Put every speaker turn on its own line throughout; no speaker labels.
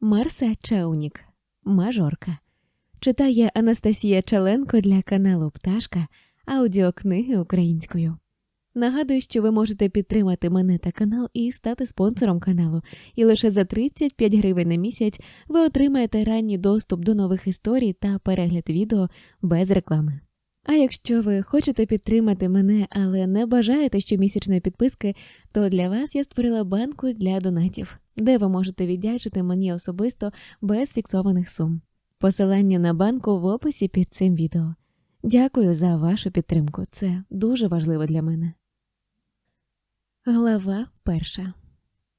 Марса Чаунік, Мажорка. Читає Анастасія Чаленко для каналу Пташка аудіокниги українською. Нагадую, що ви можете підтримати мене та канал і стати спонсором каналу, і лише за 35 гривень на місяць ви отримаєте ранній доступ до нових історій та перегляд відео без реклами. А якщо ви хочете підтримати мене, але не бажаєте щомісячної підписки, то для вас я створила банку для донатів, де ви можете віддячити мені особисто без фіксованих сум. Посилання на банку в описі під цим відео. Дякую за вашу підтримку. Це дуже важливо для мене. Глава перша.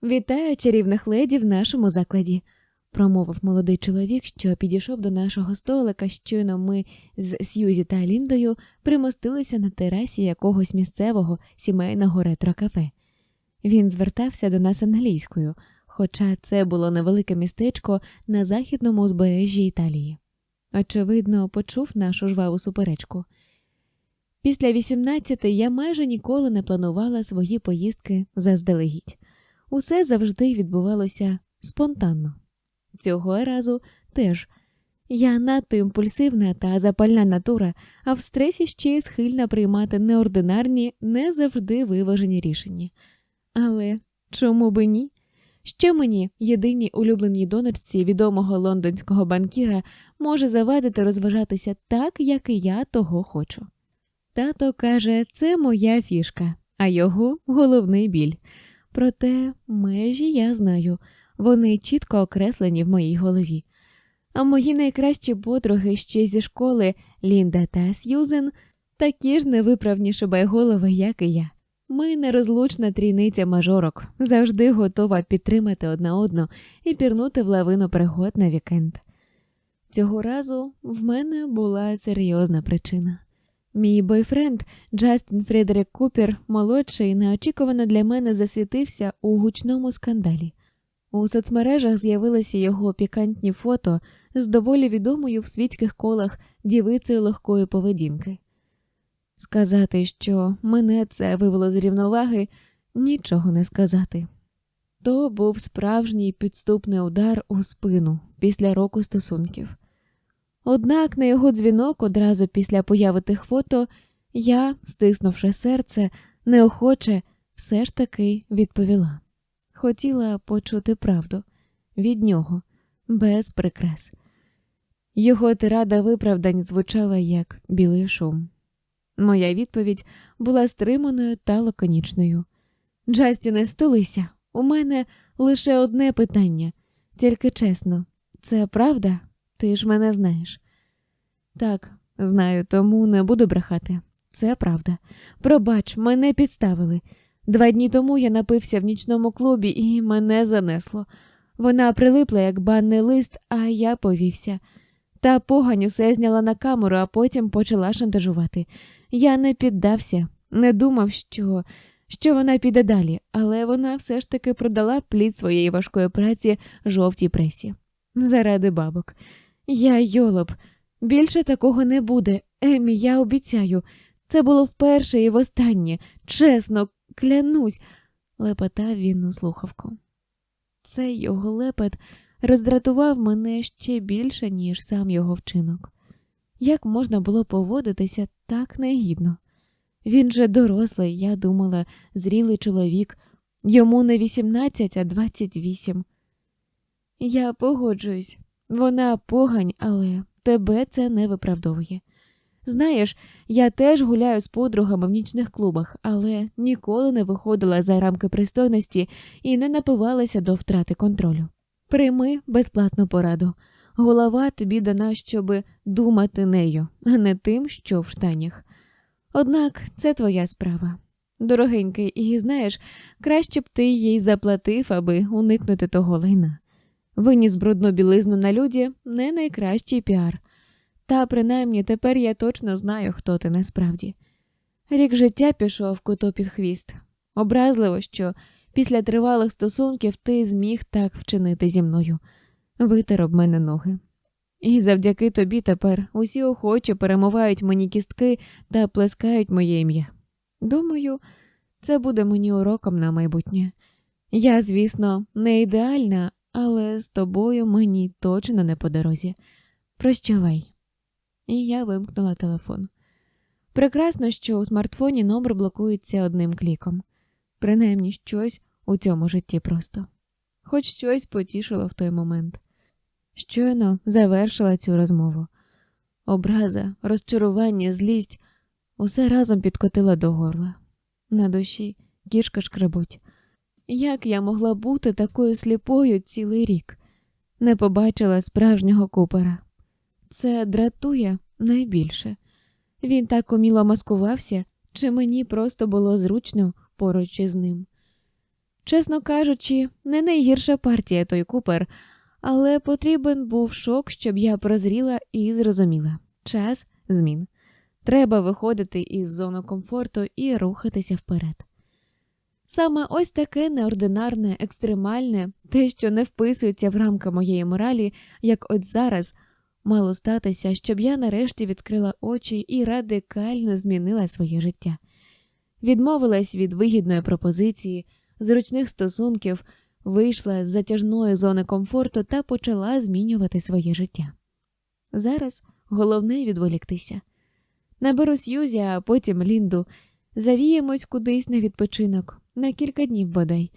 Вітаю чарівних леді в нашому закладі, промовив молодий чоловік, що підійшов до нашого столика. Щойно ми з Сьюзі та Ліндою примостилися на терасі якогось місцевого сімейного ретро-кафе. Він звертався до нас англійською, хоча це було невелике містечко на західному узбережжі Італії. Очевидно, почув нашу жваву суперечку. Після 18 я майже ніколи не планувала свої поїздки заздалегідь. Усе завжди відбувалося спонтанно. Цього разу теж я надто імпульсивна та запальна натура, а в стресі ще й схильна приймати неординарні, не завжди виважені рішення. Але чому би ні? Що мені, єдиній улюбленій донорці відомого лондонського банкіра, може завадити розважатися так, як і я того хочу. Тато каже, це моя фішка, а його головний біль. Проте межі я знаю, вони чітко окреслені в моїй голові. А мої найкращі подруги ще зі школи Лінда та Сьюзен такі ж невиправні шибайголови, як і я. Ми нерозлучна трійниця мажорок, завжди готова підтримати одна одну і пірнути в лавину пригод на вікенд. Цього разу в мене була серйозна причина. Мій бойфренд Джастін Фредерік Купер, молодший, неочікувано для мене засвітився у гучному скандалі. У соцмережах з'явилися його пікантні фото з доволі відомою в світських колах дівицею легкої поведінки. Сказати, що мене це вивело з рівноваги, нічого не сказати. То був справжній підступний удар у спину після року стосунків. Однак на його дзвінок одразу після появи тих фото я, стиснувши серце, неохоче все ж таки відповіла. Хотіла почути правду від нього, без прикрас. Його тирада виправдань звучала як білий шум. Моя відповідь була стриманою та лаконічною. Джастіне, стулися, у мене лише одне питання, тільки чесно, це правда? Ти ж мене знаєш. Так, знаю, тому не буду брехати. Це правда. Пробач, мене підставили. Два дні тому я напився в нічному клубі і мене занесло. Вона прилипла, як банний лист, а я повівся. Та погань усе зняла на камеру, а потім почала шантажувати. Я не піддався, не думав, що що вона піде далі, але вона все ж таки продала плід своєї важкої праці жовтій пресі. Заради бабок. Я йолоп, більше такого не буде. Емі, я обіцяю. Це було вперше і востаннє. Чесно, клянусь, лепетав він у слухавку. Цей його лепет роздратував мене ще більше, ніж сам його вчинок. Як можна було поводитися так негідно? Він же дорослий, я думала, зрілий чоловік, йому не 18, а 28. Я погоджуюсь, вона погань, але тебе це не виправдовує. Знаєш, я теж гуляю з подругами в нічних клубах, але ніколи не виходила за рамки пристойності і не напивалася до втрати контролю. Прийми безплатну пораду. Голова тобі дана, щоби думати нею, а не тим, що в штанях. Однак це твоя справа. Дорогенький, і знаєш, краще б ти їй заплатив, аби уникнути того лайна. Виніс брудну білизну на люді не найкращий піар. Та принаймні тепер я точно знаю, хто ти насправді. Рік життя пішов куто під хвіст. Образливо, що після тривалих стосунків ти зміг так вчинити зі мною, витер об мене ноги. І завдяки тобі тепер усі охоче перемивають мені кістки та плескають моє ім'я. Думаю, це буде мені уроком на майбутнє. Я, звісно, не ідеальна, але з тобою мені точно не по дорозі. Прощавай. І я вимкнула телефон. Прекрасно, що у смартфоні номер блокується одним кліком. Принаймні щось у цьому житті просто. Хоч щось потішило в той момент. Щойно завершила цю розмову. Образа, розчарування, злість усе разом підкотила до горла. На душі кішка шкребуть. Як я могла бути такою сліпою цілий рік? Не побачила справжнього купера. Це дратує найбільше. Він так уміло маскувався, чи мені просто було зручно поруч із ним. Чесно кажучи, не найгірша партія той купер, але потрібен був шок, щоб я прозріла і зрозуміла час змін. Треба виходити із зони комфорту і рухатися вперед. Саме ось таке неординарне, екстремальне, те, що не вписується в рамки моєї моралі, як от зараз, мало статися, щоб я нарешті відкрила очі і радикально змінила своє життя. Відмовилась від вигідної пропозиції, зручних стосунків, вийшла з затяжної зони комфорту та почала змінювати своє життя. Зараз головне відволіктися. Наберу Сьюзі, а потім Лінду, завіємось кудись на відпочинок, на кілька днів бодай.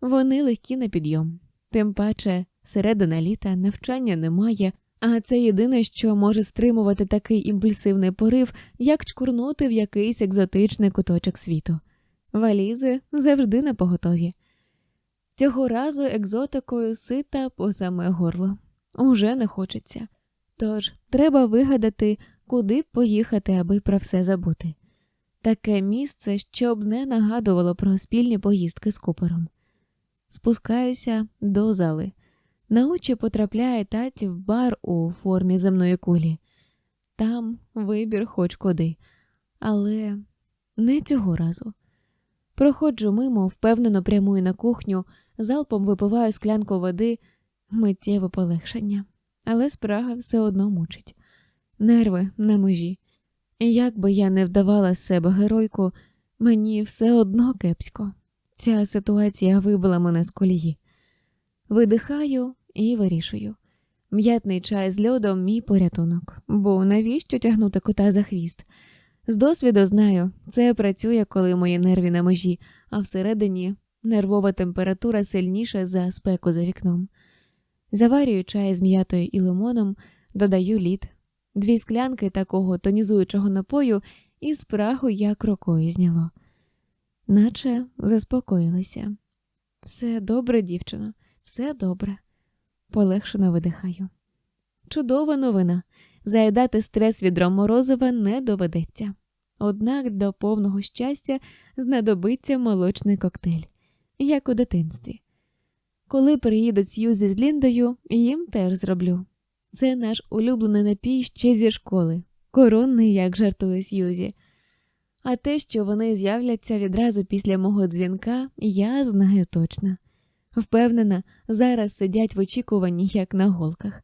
Вони легкі на підйом. Тим паче, середина літа навчання немає, а це єдине, що може стримувати такий імпульсивний порив, як чкурнути в якийсь екзотичний куточок світу. Валізи завжди на поготові. Цього разу екзотикою сита по саме горло. Уже не хочеться. Тож треба вигадати, куди поїхати, аби про все забути. Таке місце, щоб не нагадувало про спільні поїздки з купером. Спускаюся до зали. На очі потрапляє таті в бар у формі земної кулі. Там вибір хоч куди, але не цього разу. Проходжу мимо, впевнено прямую на кухню, залпом випиваю склянку води, миттєве полегшення, але спрага все одно мучить. Нерви на межі. Як би я не вдавала з себе геройку, мені все одно кепсько. Ця ситуація вибила мене з колії. Видихаю і вирішую. М'ятний чай з льодом мій порятунок, бо навіщо тягнути кота за хвіст? З досвіду знаю, це працює, коли мої нерві на межі, а всередині нервова температура сильніша за спеку за вікном. Заварюю чай з м'ятою і лимоном, додаю лід, дві склянки такого тонізуючого напою і з праху як рукою зняло. Наче заспокоїлася. Все добре, дівчино, все добре. Полегшено видихаю. Чудова новина. Заїдати стрес відром морозива не доведеться. Однак до повного щастя знадобиться молочний коктейль, як у дитинстві. Коли приїдуть Сьюзі з Ліндою, їм теж зроблю. Це наш улюблений напій ще зі школи, коронний, як жартує Сьюзі. А те, що вони з'являться відразу після мого дзвінка, я знаю точно. Впевнена, зараз сидять в очікуванні, як на голках.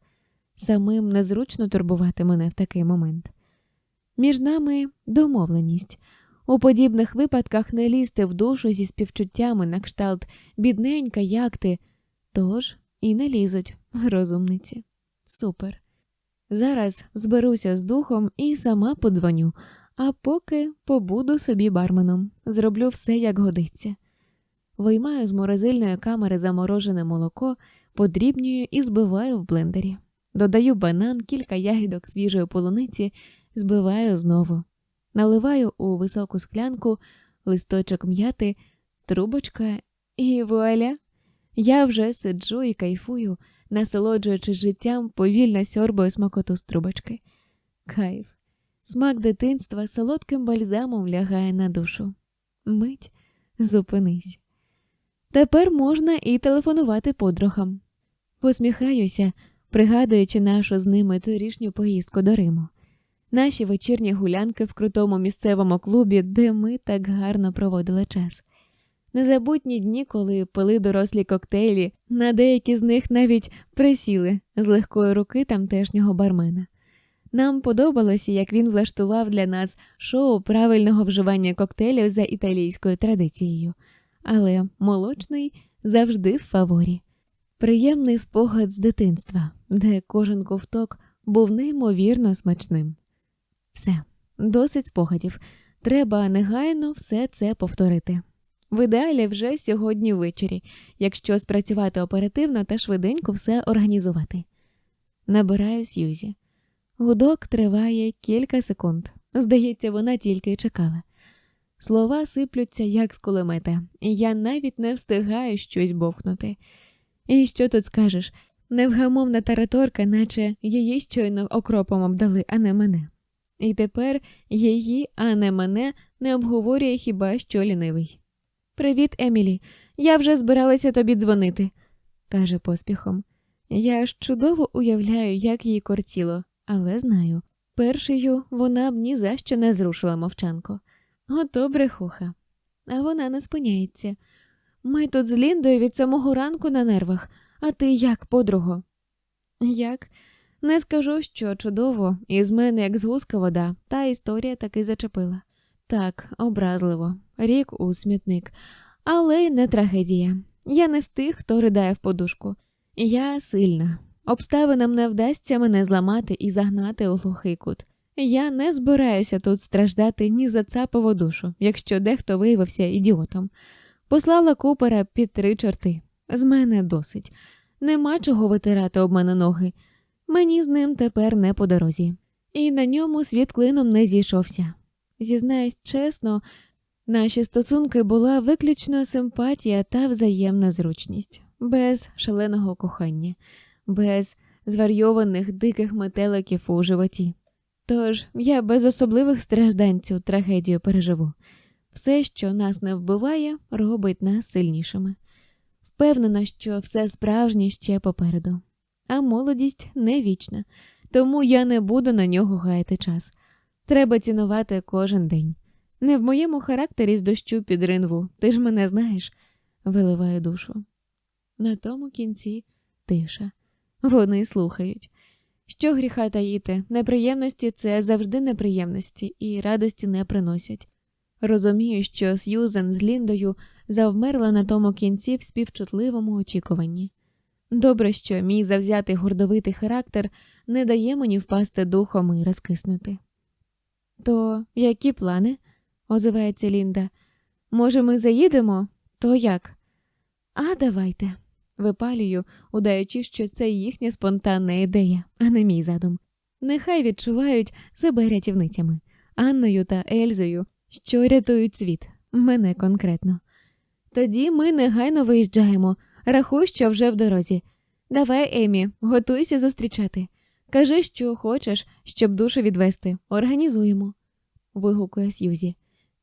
Самим незручно турбувати мене в такий момент. Між нами домовленість. У подібних випадках не лізти в душу зі співчуттями на кшталт бідненька, як ти, тож і не лізуть, розумниці. Супер. Зараз зберуся з духом і сама подзвоню, а поки побуду собі барменом, зроблю все, як годиться. Виймаю з морозильної камери заморожене молоко, подрібнюю і збиваю в блендері. Додаю банан, кілька ягідок свіжої полуниці, збиваю знову. Наливаю у високу склянку листочок м'яти, трубочка і вуаля. Я вже сиджу і кайфую, насолоджуючись життям, повільно сьорбою смакоту з трубочки. Кайф. Смак дитинства солодким бальзамом лягає на душу. Мить, зупинись. Тепер можна і телефонувати подругам. Посміхаюся, пригадуючи нашу з ними торішню поїздку до Риму, наші вечірні гулянки в крутому місцевому клубі, де ми так гарно проводили час. Незабутні дні, коли пили дорослі коктейлі, на деякі з них навіть присіли з легкої руки тамтешнього бармена. Нам подобалося, як він влаштував для нас шоу правильного вживання коктейлів за італійською традицією, але молочний завжди в фаворі. Приємний спогад з дитинства, де кожен ковток був неймовірно смачним. Все, досить спогадів. Треба негайно все це повторити. В ідеалі вже сьогодні ввечері, якщо спрацювати оперативно та швиденько все організувати. Набираю Сьюзі. Гудок триває кілька секунд. Здається, вона тільки й чекала. Слова сиплються, як з кулемета, і я навіть не встигаю щось бовкнути. І що тут скажеш? Невгамовна тараторка, наче її щойно окропом обдали, а не мене. І тепер її, а не мене, не обговорює хіба що лінивий. Привіт, Емілі. Я вже збиралася тобі дзвонити, каже поспіхом. Я ж чудово уявляю, як їй кортіло, але знаю, першою вона б ні за що не зрушила мовчанку. Ото брехуха. А вона не спиняється. Ми тут з Ліндою від самого ранку на нервах, а ти як, подруго? Як? Не скажу, що чудово, і з мене як з гуска вода, та історія таки зачепила. Так, образливо, рік у смітник, але й не трагедія. Я не з тих, хто ридає в подушку. Я сильна. Обставинам не вдасться мене зламати і загнати у глухий кут. Я не збираюся тут страждати ні за цапову душу, якщо дехто виявився ідіотом. Послала купера під три чорти. З мене досить. Нема чого витирати об мене ноги. Мені з ним тепер не по дорозі. І на ньому світ клином не зійшовся. Зізнаюсь чесно, наші стосунки була виключно симпатія та взаємна зручність, без шаленого кохання, без зварйованих диких метеликів у животі. Тож я без особливих страждань цю трагедію переживу. Все, що нас не вбиває, робить нас сильнішими. Впевнена, що все справжнє ще попереду. А молодість не вічна, тому я не буду на нього гаяти час. Треба цінувати кожен день. Не в моєму характері з дощу під ринву, ти ж мене знаєш, виливаю душу. На тому кінці тиша. Вони слухають. Що гріха таїти, неприємності це завжди неприємності і радості не приносять. Розумію, що Сьюзен з Ліндою завмерла на тому кінці в співчутливому очікуванні. Добре, що мій завзятий гордовитий характер не дає мені впасти духом і розкиснути. То які плани? озивається Лінда. Може, ми заїдемо? То як? А давайте. Випалюю, удаючи, що це їхня спонтанна ідея, а не мій задум. Нехай відчувають себе рятівницями, Анною та Ельзою, що рятують світ, мене конкретно. Тоді ми негайно виїжджаємо, рахуй, що вже в дорозі. Давай, Емі, готуйся зустрічати. Кажи, що хочеш, щоб душу відвести. Організуємо. вигукує Сьюзі.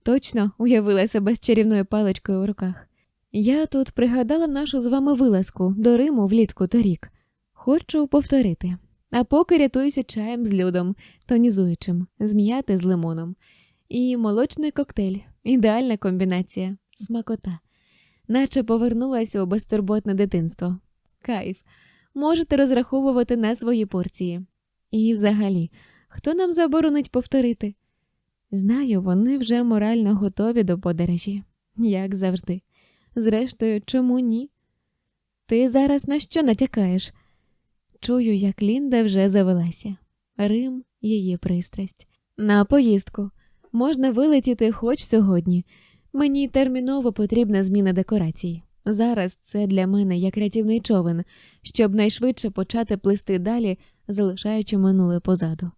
Точно уявила себе з чарівною паличкою в руках. Я тут пригадала нашу з вами вилазку до Риму влітку торік. Хочу повторити. А поки рятуюся чаєм з льодом, тонізуючим, зм'яти з лимоном. І молочний коктейль ідеальна комбінація, смакота, наче повернулася у безтурботне дитинство. Кайф, можете розраховувати на свої порції. І взагалі, хто нам заборонить повторити? Знаю, вони вже морально готові до подорожі, як завжди. Зрештою, чому ні? Ти зараз на що натякаєш? Чую, як Лінда вже завелася. Рим її пристрасть. На поїздку можна вилетіти хоч сьогодні. Мені терміново потрібна зміна декорацій. Зараз це для мене як рятівний човен, щоб найшвидше почати плисти далі, залишаючи минуле позаду.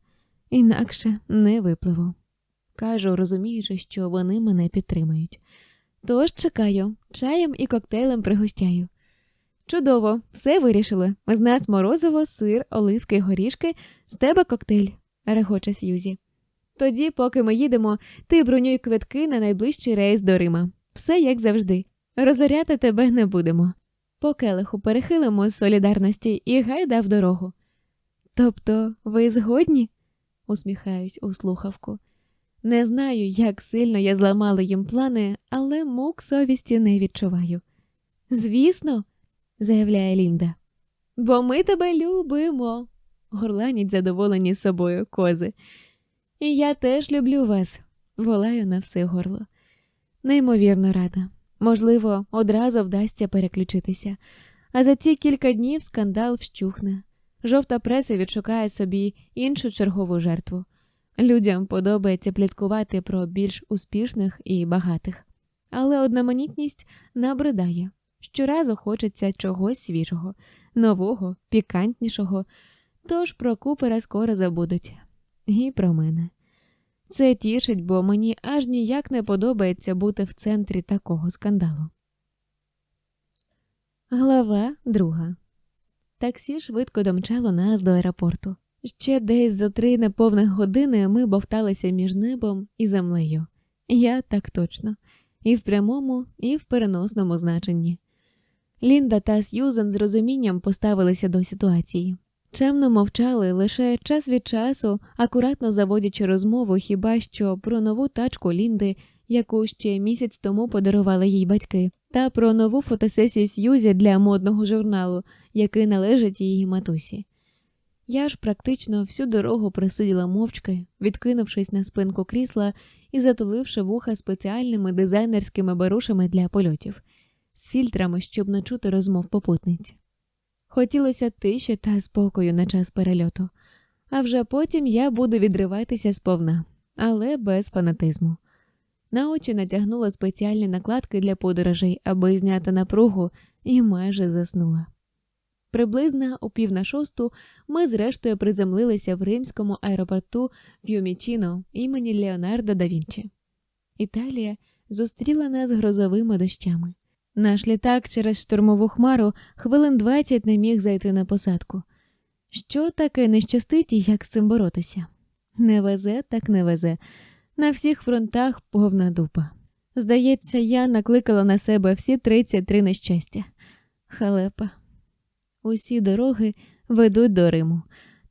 Інакше не випливу. Кажу, розуміючи, що вони мене підтримають. Тож чекаю, чаєм і коктейлем пригощаю. Чудово, все вирішили. З нас морозиво, сир, оливки, горішки, з тебе коктейль, регоче Сьюзі. Тоді, поки ми їдемо, ти бронюй квитки на найближчий рейс до Рима. Все як завжди. Розоряти тебе не будемо. По келиху перехилимо з солідарності і гайда в дорогу. Тобто, ви згодні? усміхаюсь у слухавку. Не знаю, як сильно я зламала їм плани, але мук совісті не відчуваю. Звісно, заявляє Лінда. Бо ми тебе любимо, горланять задоволені собою кози. І я теж люблю вас, волаю на все горло. Неймовірно рада. Можливо, одразу вдасться переключитися, А за ці кілька днів скандал вщухне. Жовта преса відшукає собі іншу чергову жертву. Людям подобається пліткувати про більш успішних і багатих, але одноманітність набридає. Щоразу хочеться чогось свіжого, нового, пікантнішого, тож про Купера скоро забудуть. І про мене. Це тішить, бо мені аж ніяк не подобається бути в центрі такого скандалу. Глава друга. Таксі швидко домчало нас до аеропорту. Ще десь за три неповних години ми бовталися між небом і землею. Я так точно, і в прямому, і в переносному значенні. Лінда та Сьюзан з розумінням поставилися до ситуації. Чемно мовчали лише час від часу, акуратно заводячи розмову хіба що про нову тачку Лінди, яку ще місяць тому подарували їй батьки, та про нову фотосесію Сьюзі для модного журналу, який належить її матусі. Я ж практично всю дорогу присиділа мовчки, відкинувшись на спинку крісла і затуливши вуха спеціальними дизайнерськими барушами для польотів, з фільтрами, щоб не чути розмов попутниць. Хотілося тиші та спокою на час перельоту, а вже потім я буду відриватися сповна, але без фанатизму. На очі натягнула спеціальні накладки для подорожей, аби зняти напругу, і майже заснула. Приблизно о пів на шосту ми зрештою приземлилися в римському аеропорту Ф'юмічіно імені Леонардо да Вінчі. Італія зустріла нас грозовими дощами. Наш літак через штурмову хмару хвилин двадцять не міг зайти на посадку. Що таке не щастить і як з цим боротися? Не везе, так не везе. На всіх фронтах повна дупа. Здається, я накликала на себе всі 33 нещастя. Халепа. Усі дороги ведуть до Риму.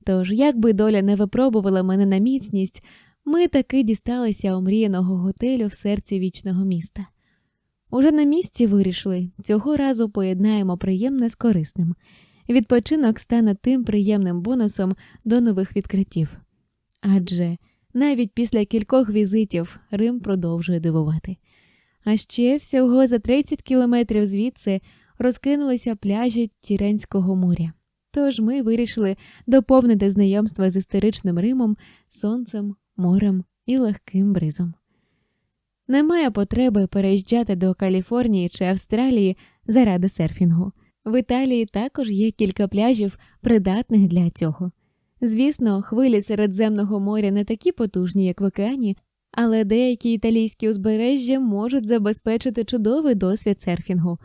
Тож, як би доля не випробувала мене на міцність, ми таки дісталися омріяного готелю в серці вічного міста. Уже на місці вирішили, цього разу поєднаємо приємне з корисним. Відпочинок стане тим приємним бонусом до нових відкриттів. Адже навіть після кількох візитів Рим продовжує дивувати. А ще всього за 30 кілометрів звідси розкинулися пляжі Тіренського моря. Тож ми вирішили доповнити знайомство з історичним Римом, сонцем, морем і легким бризом. Немає потреби переїжджати до Каліфорнії чи Австралії заради серфінгу. В Італії також є кілька пляжів, придатних для цього. Звісно, хвилі Середземного моря не такі потужні, як в океані, але деякі італійські узбережжя можуть забезпечити чудовий досвід серфінгу.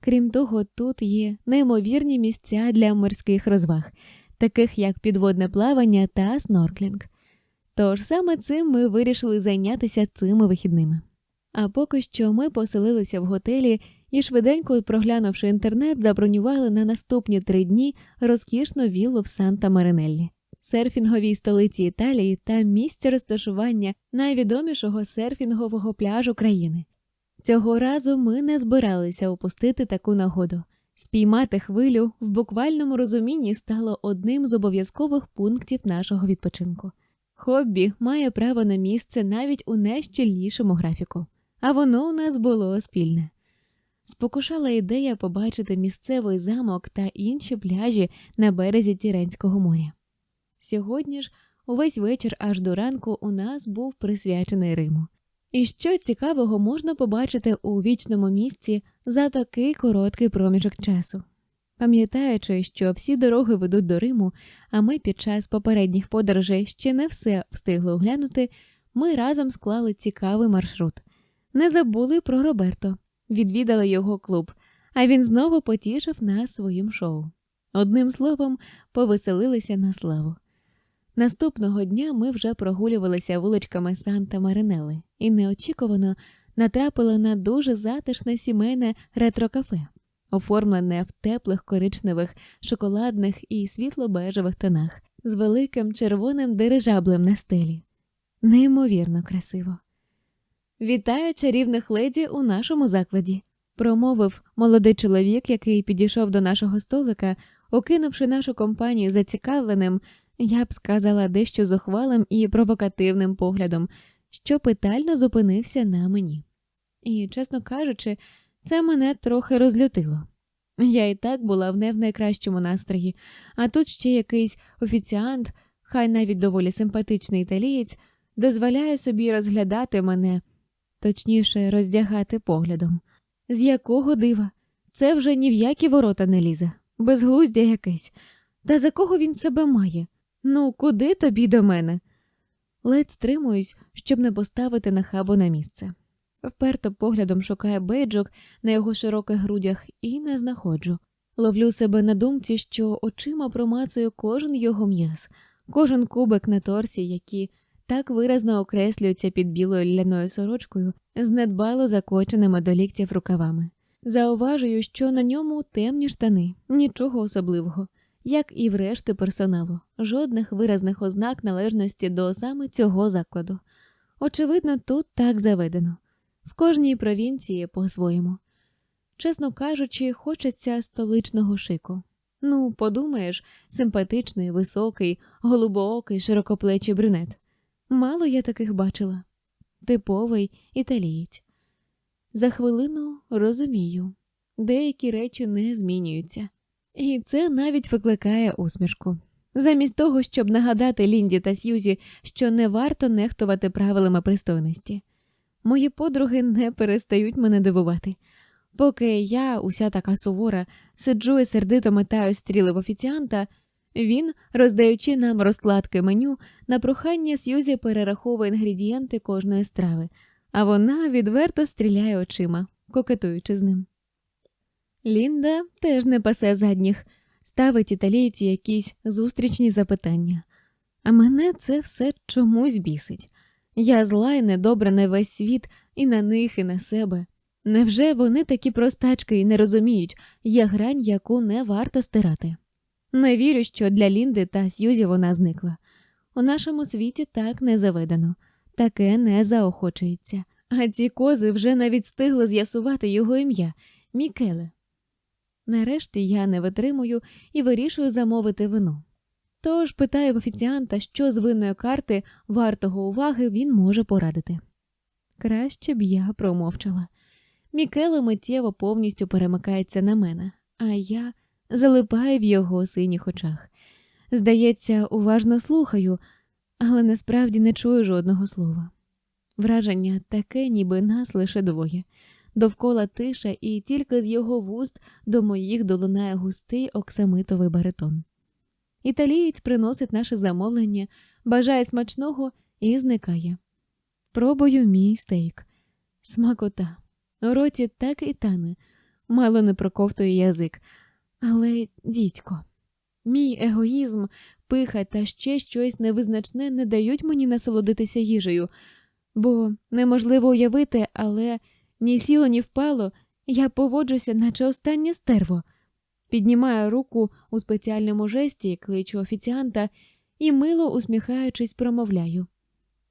Крім того, тут є неймовірні місця для морських розваг, таких як підводне плавання та снорклінг. Тож саме цим ми вирішили зайнятися цими вихідними. А поки що ми поселилися в готелі і, швиденько проглянувши інтернет, забронювали на наступні три дні розкішну віллу в Санта Маринеллі, серфінговій столиці Італії та місці розташування найвідомішого серфінгового пляжу країни. Цього разу ми не збиралися упустити таку нагоду. Спіймати хвилю в буквальному розумінні стало одним з обов'язкових пунктів нашого відпочинку. Хобі має право на місце навіть у найщільнішому графіку, а воно у нас було спільне. Спокушала ідея побачити місцевий замок та інші пляжі на березі Тіренського моря. Сьогодні ж увесь вечір аж до ранку у нас був присвячений Риму. І що цікавого можна побачити у вічному місці за такий короткий проміжок часу. Пам'ятаючи, що всі дороги ведуть до Риму, а ми під час попередніх подорожей ще не все встигли оглянути, ми разом склали цікавий маршрут. Не забули про Роберто, відвідали його клуб, а він знову потішив нас своїм шоу. Одним словом, повеселилися на славу. Наступного дня ми вже прогулювалися вуличками Санта Маринели і неочікувано натрапили на дуже затишне сімейне ретро-кафе, оформлене в теплих коричневих, шоколадних і світло-бежевих тонах з великим червоним дирижаблем на стелі. Неймовірно красиво. Вітаю чарівних леді у нашому закладі, промовив молодий чоловік, який підійшов до нашого столика, окинувши нашу компанію зацікавленим, я б сказала дещо зухвалим і провокативним поглядом, що питально зупинився на мені. І, чесно кажучи, це мене трохи розлютило. Я і так була в не в найкращому настрої, а тут ще якийсь офіціант, хай навіть доволі симпатичний італієць, дозволяє собі розглядати мене, точніше, роздягати поглядом. З якого дива? Це вже ні в які ворота не лізе, безглуздя якесь. Та за кого він себе має? Ну, куди тобі до мене? Ледь стримуюсь, щоб не поставити нахабу на місце. Вперто поглядом шукаю бейджок на його широких грудях і не знаходжу. Ловлю себе на думці, що очима промацую кожен його м'яз, кожен кубик на торсі, які так виразно окреслюються під білою ляною сорочкою з недбало закоченими до ліктів рукавами. Зауважую, що на ньому темні штани, нічого особливого, як і в решти персоналу, жодних виразних ознак належності до саме цього закладу. Очевидно, тут так заведено, в кожній провінції по-своєму. Чесно кажучи, хочеться столичного шику. Ну, подумаєш, симпатичний, високий, голубоокий, широкоплечий брюнет. Мало я таких бачила. Типовий італієць. За хвилину розумію, деякі речі не змінюються, і це навіть викликає усмішку. Замість того, щоб нагадати Лінді та Сьюзі, що не варто нехтувати правилами пристойності. Мої подруги не перестають мене дивувати. Поки я, уся така сувора, сиджу і сердито метаю стріли в офіціанта, він, роздаючи нам розкладки меню, на прохання Сьюзі перераховує інгредієнти кожної страви, а вона відверто стріляє очима, кокетуючи з ним. Лінда теж не пасе задніх, ставить італійцю якісь зустрічні запитання. А мене це все чомусь бісить. Я зла і недобра на весь світ і на них, і на себе. Невже вони такі простачки і не розуміють, є грань, яку не варто стирати? Не вірю, що для Лінди та Сьюзі вона зникла. У нашому світі так не заведено, таке не заохочується. А ці кози вже навіть встигли з'ясувати його ім'я Мікеле. Нарешті я не витримую і вирішую замовити вино. Тож питаю в офіціанта, що з винної карти вартого уваги він може порадити. Краще б я промовчала. Мікеле миттєво повністю перемикається на мене, а я залипаю в його синіх очах. Здається, уважно слухаю, але насправді не чую жодного слова. Враження таке, ніби нас лише двоє. Довкола тиша, і тільки з його вуст до моїх долунає густий оксамитовий баритон. Італієць приносить наше замовлення, бажає смачного і зникає. Пробую мій стейк. Смакота. У роті так і тане, мало не проковтує язик. Але, дідько, мій егоїзм, пиха та ще щось невизначне не дають мені насолодитися їжею, бо неможливо уявити, але ні сіло, ні впало, я поводжуся, наче останнє стерво. Піднімаю руку у спеціальному жесті, кличу офіціанта і, мило усміхаючись, промовляю.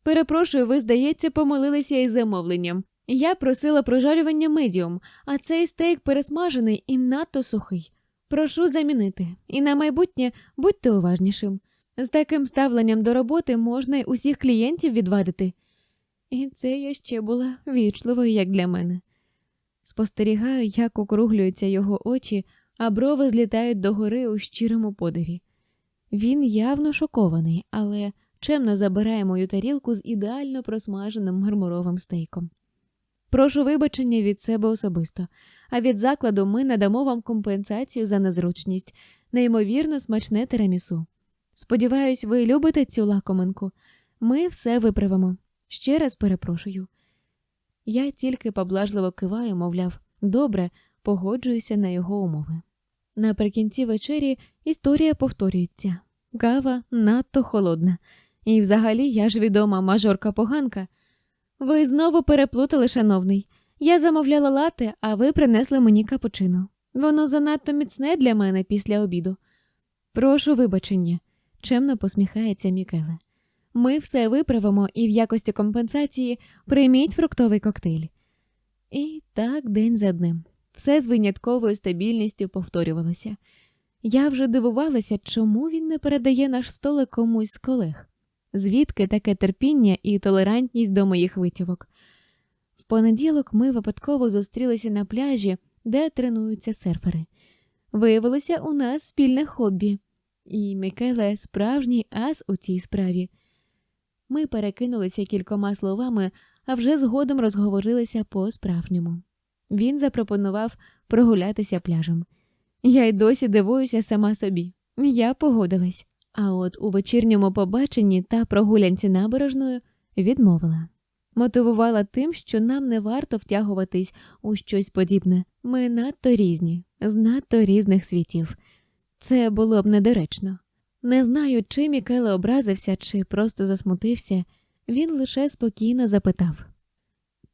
Перепрошую, ви, здається, помилилися із замовленням. Я просила прожарювання медіум, а цей стейк пересмажений і надто сухий. Прошу замінити, і на майбутнє будьте уважнішим. З таким ставленням до роботи можна й усіх клієнтів відвадити. І це я ще була вічливою, як для мене. Спостерігаю, як округлюються його очі, а брови злітають догори у щирому подиві. Він явно шокований, але чемно забирає мою тарілку з ідеально просмаженим мармуровим стейком. Прошу вибачення від себе особисто, а від закладу ми надамо вам компенсацію за незручність, неймовірно смачне терамісу. Сподіваюсь, ви любите цю лакоминку. Ми все виправимо. Ще раз перепрошую. Я тільки поблажливо киваю, мовляв, добре, погоджуюся на його умови. Наприкінці вечері історія повторюється кава надто холодна, і взагалі я ж відома мажорка поганка. Ви знову переплутали, шановний. Я замовляла лате, а ви принесли мені капучино. Воно занадто міцне для мене після обіду. Прошу вибачення, чемно посміхається Мікеле. Ми все виправимо і в якості компенсації прийміть фруктовий коктейль. І так день за днем. Все з винятковою стабільністю повторювалося. Я вже дивувалася, чому він не передає наш столик комусь з колег, звідки таке терпіння і толерантність до моїх витівок. В понеділок ми випадково зустрілися на пляжі, де тренуються серфери. Виявилося у нас спільне хобі, і Мікеле справжній ас у цій справі. Ми перекинулися кількома словами, а вже згодом розговорилися по справжньому. Він запропонував прогулятися пляжем. Я й досі дивуюся сама собі. Я погодилась, а от у вечірньому побаченні та прогулянці набережною відмовила. Мотивувала тим, що нам не варто втягуватись у щось подібне. Ми надто різні, з надто різних світів. Це було б недоречно. Не знаю, чи Мікеле образився, чи просто засмутився, він лише спокійно запитав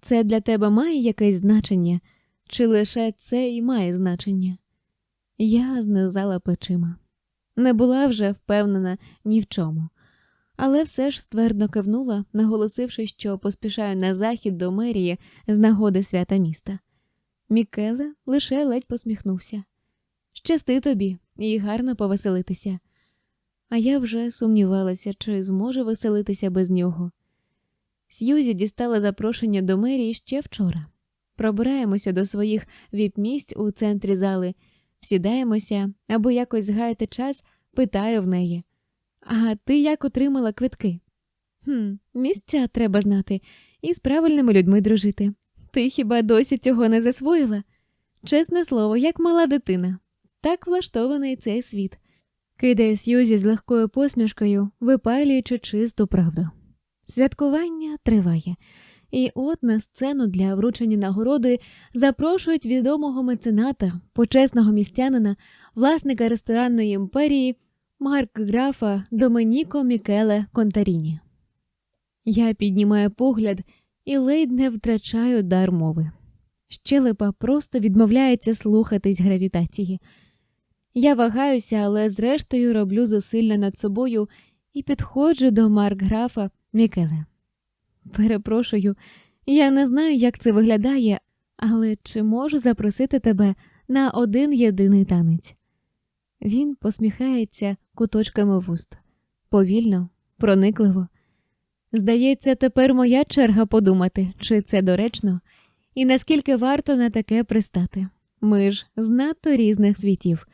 Це для тебе має якесь значення, чи лише це і має значення? Я знизала плечима. Не була вже впевнена ні в чому, але все ж ствердно кивнула, наголосивши, що поспішаю на захід до мерії з нагоди свята міста. Мікеле лише ледь посміхнувся. Щасти тобі і гарно повеселитися. А я вже сумнівалася, чи зможе веселитися без нього. Сьюзі дістала запрошення до мерії ще вчора. Пробираємося до своїх віп-місць у центрі зали, всідаємося або якось згаяти час, питаю в неї. А ти як отримала квитки? «Хм, Місця треба знати і з правильними людьми дружити. Ти хіба досі цього не засвоїла? Чесне слово, як мала дитина. Так влаштований цей світ, кидає Сьюзі з легкою посмішкою, випалюючи чисту правду. Святкування триває, і от на сцену для вручення нагороди запрошують відомого мецената, почесного містянина, власника ресторанної імперії Марк графа Доменіко Мікеле Контаріні. Я піднімаю погляд і ледь не втрачаю дар мови. Щелепа просто відмовляється слухатись гравітації. Я вагаюся, але зрештою роблю зусилля над собою і підходжу до маркграфа Мікеле. Перепрошую, я не знаю, як це виглядає, але чи можу запросити тебе на один єдиний танець? Він посміхається куточками вуст, повільно, проникливо. Здається, тепер моя черга подумати, чи це доречно, і наскільки варто на таке пристати. Ми ж з надто різних світів.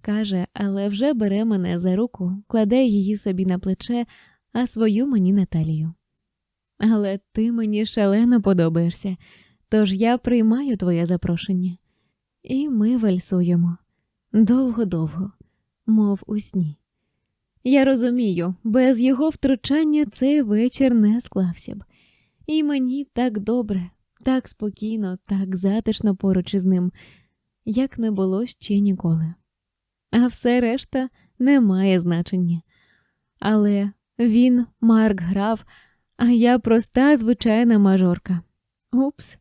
Каже, але вже бере мене за руку, кладе її собі на плече, а свою мені на талію. Але ти мені шалено подобаєшся, тож я приймаю твоє запрошення. І ми вальсуємо довго-довго, мов у сні. Я розумію, без його втручання цей вечір не склався б, і мені так добре, так спокійно, так затишно поруч із ним, як не було ще ніколи. А все решта не має значення. Але він, Марк, грав, а я проста звичайна мажорка. Упс.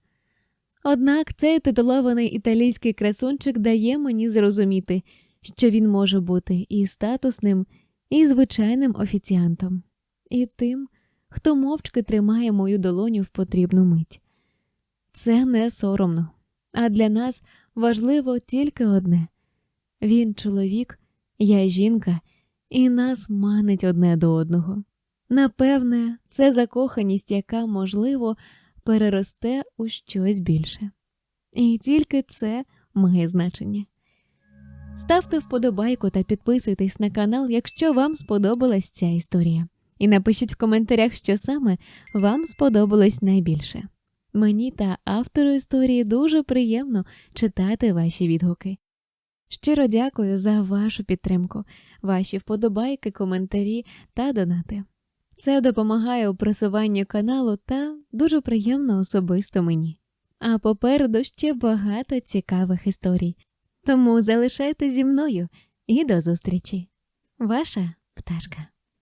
Однак цей титулований італійський красунчик дає мені зрозуміти, що він може бути і статусним, і звичайним офіціантом, і тим, хто мовчки тримає мою долоню в потрібну мить. Це не соромно, а для нас важливо тільки одне він чоловік, я жінка, і нас манить одне до одного. Напевне, це закоханість, яка, можливо, переросте у щось більше. І тільки це має значення. Ставте вподобайку та підписуйтесь на канал, якщо вам сподобалась ця історія. І напишіть в коментарях, що саме вам сподобалось найбільше. Мені та автору історії дуже приємно читати ваші відгуки. Щиро дякую за вашу підтримку, ваші вподобайки, коментарі та донати. Це допомагає у просуванні каналу та дуже приємно особисто мені. А попереду ще багато цікавих історій. Тому залишайте зі мною і до зустрічі. Ваша пташка.